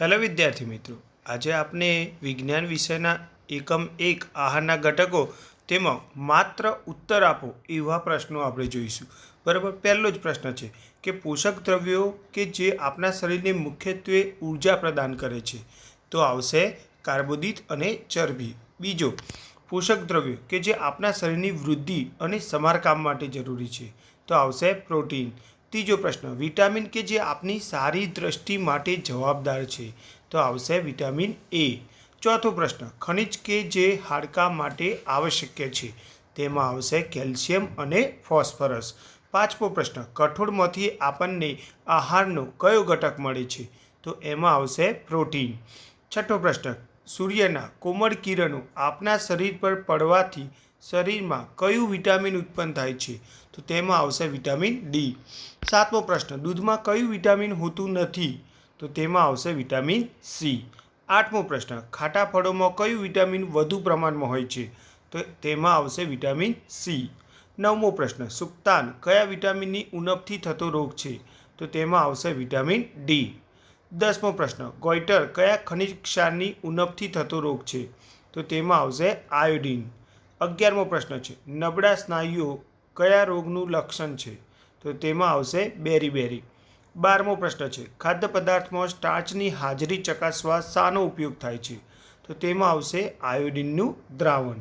Hello વિદ્યાર્થી મિત્રો, આજે આપણે વિજ્ઞાન વિષયના એકમ એક આહારના ઘટકો તેમાં માત્ર ઉત્તર આપો એવા પ્રશ્નો આપણે જોઈશું. બરાબર, પહેલો જ પ્રશ્ન છે કે પોષક દ્રવ્યો કે જે આપણા શરીરને મુખ્યત્વે ઊર્જા પ્રદાન કરે છે, તો આવશે કાર્બોદિત અને ચરબી. બીજો, પોષક દ્રવ્યો કે જે આપણા શરીરની વૃદ્ધિ અને સમારકામ માટે જરૂરી છે, તો આવશે પ્રોટીન. ત્રીજો પ્રશ્ન, વિટામિન કે જે આપની સારી દ્રષ્ટિ માટે જવાબદાર છે? તો આવશે વિટામિન એ. ચોથો પ્રશ્ન, ખનિજ કે જે હાડકાં માટે આવશ્યક છે? તેમાં આવશે કેલ્શિયમ અને ફોસ્ફરસ. પાંચમો પ્રશ્ન, કઠોળમાંથી આપણને આહારનો કયો ઘટક મળે છે? તો એમાં આવશે પ્રોટીન. છઠ્ઠો પ્રશ્ન, સૂર્યના કોમળ કિરણો આપના શરીર પર પડવાથી શરીરમાં કયું વિટામિન ઉત્પન્ન થાય છે? તો તેમાં આવશે વિટામિન ડી સાતમો પ્રશ્ન, દૂધમાં કયું વિટામિન હોતું નથી? તો તેમાં આવશે વિટામિન સી આઠમો પ્રશ્ન, ખાટા ફળોમાં કયું વિટામિન વધુ પ્રમાણમાં હોય છે? તો તેમાં આવશે વિટામિન સી નવમો પ્રશ્ન, સુક્તાન કયા વિટામિનની ઉણપથી થતો રોગ છે? તો તેમાં આવશે વિટામિન ડી દસમો પ્રશ્ન, ગોઈટર કયા ખનિજ ક્ષારની ઉણપથી થતો રોગ છે? તો તેમાં આવશે આયોડિન. અગિયારમો પ્રશ્ન છે, નબળા સ્નાયુઓ કયા રોગનું લક્ષણ છે? તો તેમાં આવશે બેરી બેરી. બારમો પ્રશ્ન છે, ખાદ્ય પદાર્થમાં સ્ટાર્ચની હાજરી ચકાસવા શાનો ઉપયોગ થાય છે? તો તેમાં આવશે આયોડિનનું દ્રાવણ.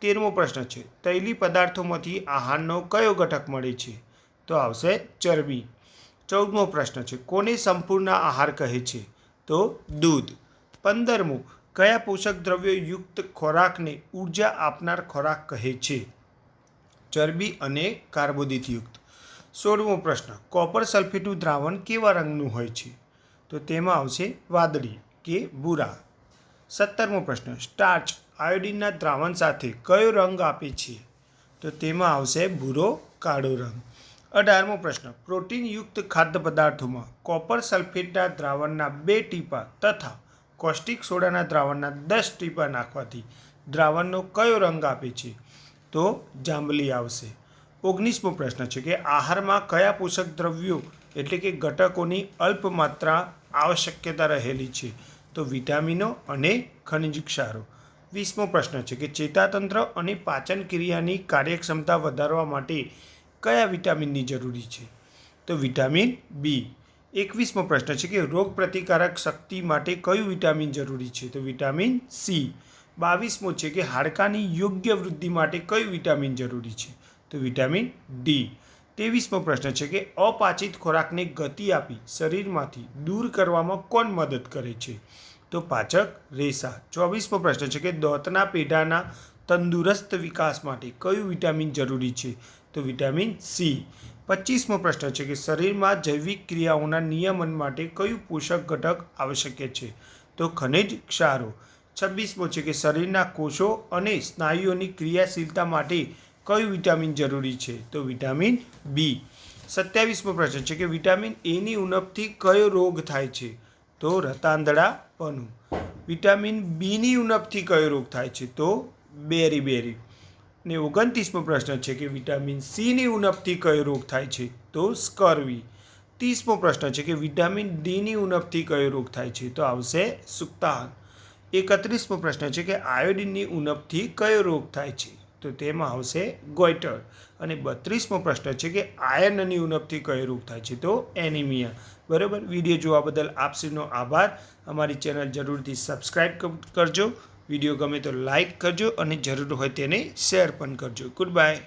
તેરમો પ્રશ્ન છે, તૈલી પદાર્થોમાંથી આહારનો કયો ઘટક મળે છે? તો આવશે ચરબી. ચૌદમો પ્રશ્ન છે, કોને સંપૂર્ણ આહાર કહે છે? તો દૂધ. પંદરમો કયા પોષક દ્રવ્યો યુક્ત ખોરાકને ઊર્જા આપનાર ખોરાક કહે છે? ચરબી અને કાર્બોદિત યુક્ત. સોળમો પ્રશ્ન, કોપર સલ્ફેટનું દ્રાવણ કેવા રંગનું હોય છે? તો તેમાં આવશે વાદળી કે ભૂરા. સત્તરમો પ્રશ્ન, સ્ટાર્ચ આયોડિનના દ્રાવણ સાથે કયો રંગ આપે છે? તો તેમાં આવશે ભૂરો, કાળો રંગ. અઢારમો પ્રશ્ન, પ્રોટીનયુક્ત ખાદ્ય પદાર્થોમાં કોપર સલ્ફેટના દ્રાવણના બે ટીપા તથા કોસ્ટિક સોડાના દ્રાવણના દસ ટીપા નાખવાથી દ્રાવણનો કયો રંગ આપે છે? તો જાંબલી આવશે. ઓગણીસમો પ્રશ્ન છે કે આહારમાં કયા પોષક દ્રવ્યો એટલે કે ઘટકોની અલ્પ માત્રા આવશ્યકતા રહેલી છે? તો વિટામિનો અને ખનિજ ક્ષારો. વીસમો પ્રશ્ન છે કે ચેતાતંત્ર અને પાચન ક્રિયાની કાર્યક્ષમતા વધારવા માટે કયા વિટામિનની જરૂરી છે? તો વિટામિન બી. એકવીસમો પ્રશ્ન છે કે રોગ પ્રતિકારક શક્તિ માટે કયું વિટામિન જરૂરી છે? તો વિટામિન સી. બાવીસમો છે કે હાડકાની યોગ્ય વૃદ્ધિ માટે કયું વિટામિન જરૂરી છે? તો વિટામિન ડી. ત્રેવીસમો પ્રશ્ન છે કે અપાચિત ખોરાકને ગતિ આપી શરીરમાંથી દૂર કરવામાં કોણ મદદ કરે છે? તો પાચક રેસા. ચોવીસમો પ્રશ્ન છે કે દોતના પેઢાના તંદુરસ્ત વિકાસ માટે કયું વિટામિન જરૂરી છે? તો વિટામિન સી. પચીસમો પ્રશ્ન છે કે શરીરમાં જૈવિક ક્રિયાઓના નિયમન માટે કયું પોષક ઘટક આવશ્યક છે? તો ખનિજ ક્ષારો. છવ્વીસમો છે કે શરીરના કોષો અને સ્નાયુઓની ક્રિયાશીલતા માટે કયું વિટામિન જરૂરી છે? તો વિટામિન બી. સત્યાવીસમો પ્રશ્ન છે કે વિટામિન એની ઉણપથી કયો રોગ થાય છે? તો રતાંધળાપનું વિટામિન બીની ઉણપથી કયો રોગ થાય છે? તો બેરી બેરી. ને ઓગણત્રીસમો પ્રશ્ન છે કે વિટામિન સીની ઉણપથી કયો રોગ થાય છે? તો સ્કર્વી. ત્રીસમો પ્રશ્ન છે કે વિટામિન ડીની ઉણપથી કયો રોગ થાય છે? તો આવશે સુક્તાન એકત્રીસમો પ્રશ્ન છે કે આયોડિનની ઉણપથી કયો રોગ થાય છે? તો તેમાં આવશે ગોઈટર. અને બત્રીસમો પ્રશ્ન છે કે આયર્નની ઉણપથી કયો રોગ થાય છે? તો એનિમિયા. બરાબર? વીડિયો જોવા બદલ આપસીનો આભાર. અમારી ચેનલ જરૂરથી સબસ્ક્રાઈબ કરજો. વીડિયો ગમે તો લાઇક કરજો અને જરૂર હોય તેને શેર પણ કરજો. Good bye